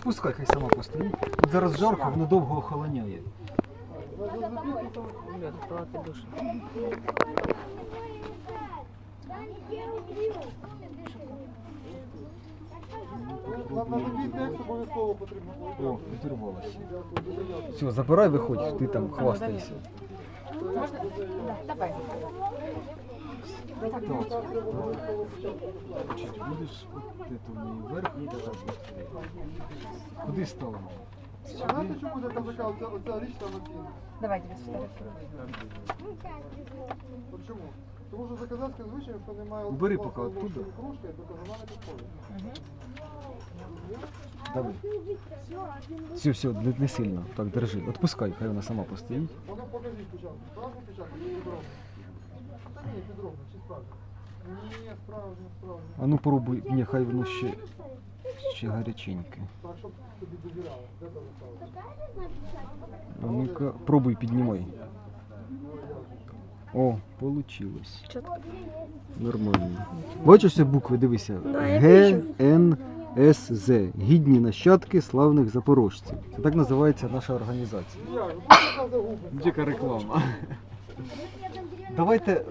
Отпускай, хай сама постоїть. Тут зараз жарко, воно довго охолоняє. Лед, палати душ. На, на такий текст обов'язково потрібно. О, відірвалося. Все, забирай, виходь, ти там хвастайся. Можна? Да, давай. Так. Значить, будеш от это в неї вверх, і так быстрее. Куди ставимо? Знаєте, чому я там така оця, оця річ там оцінка? Давайте сфотографируем. От Чому? Тому що за казахським звичаєм, хто не має Убери власної поки ложки оттуда. і кружки, то казана не підходить. Давай. Все, все, не, не сильно. Так, держи. Отпускай, хай вона сама постоїть. Воно покажіть спочатку. Справжню печатку чи підробну? Та ні, підробну, чи справжню? Ні, справжню, справжню. А ну пробуй, ні, хай воно ще, Ще гаряченьке. А ну-ка, пробуй, піднімай. О, получилось. Нормально. Бачиш ці букви, дивися. Г, Н, С, З. Гідні нащадки славних запорожців. Це так називається наша організація. Ну? Дика реклама. Давайте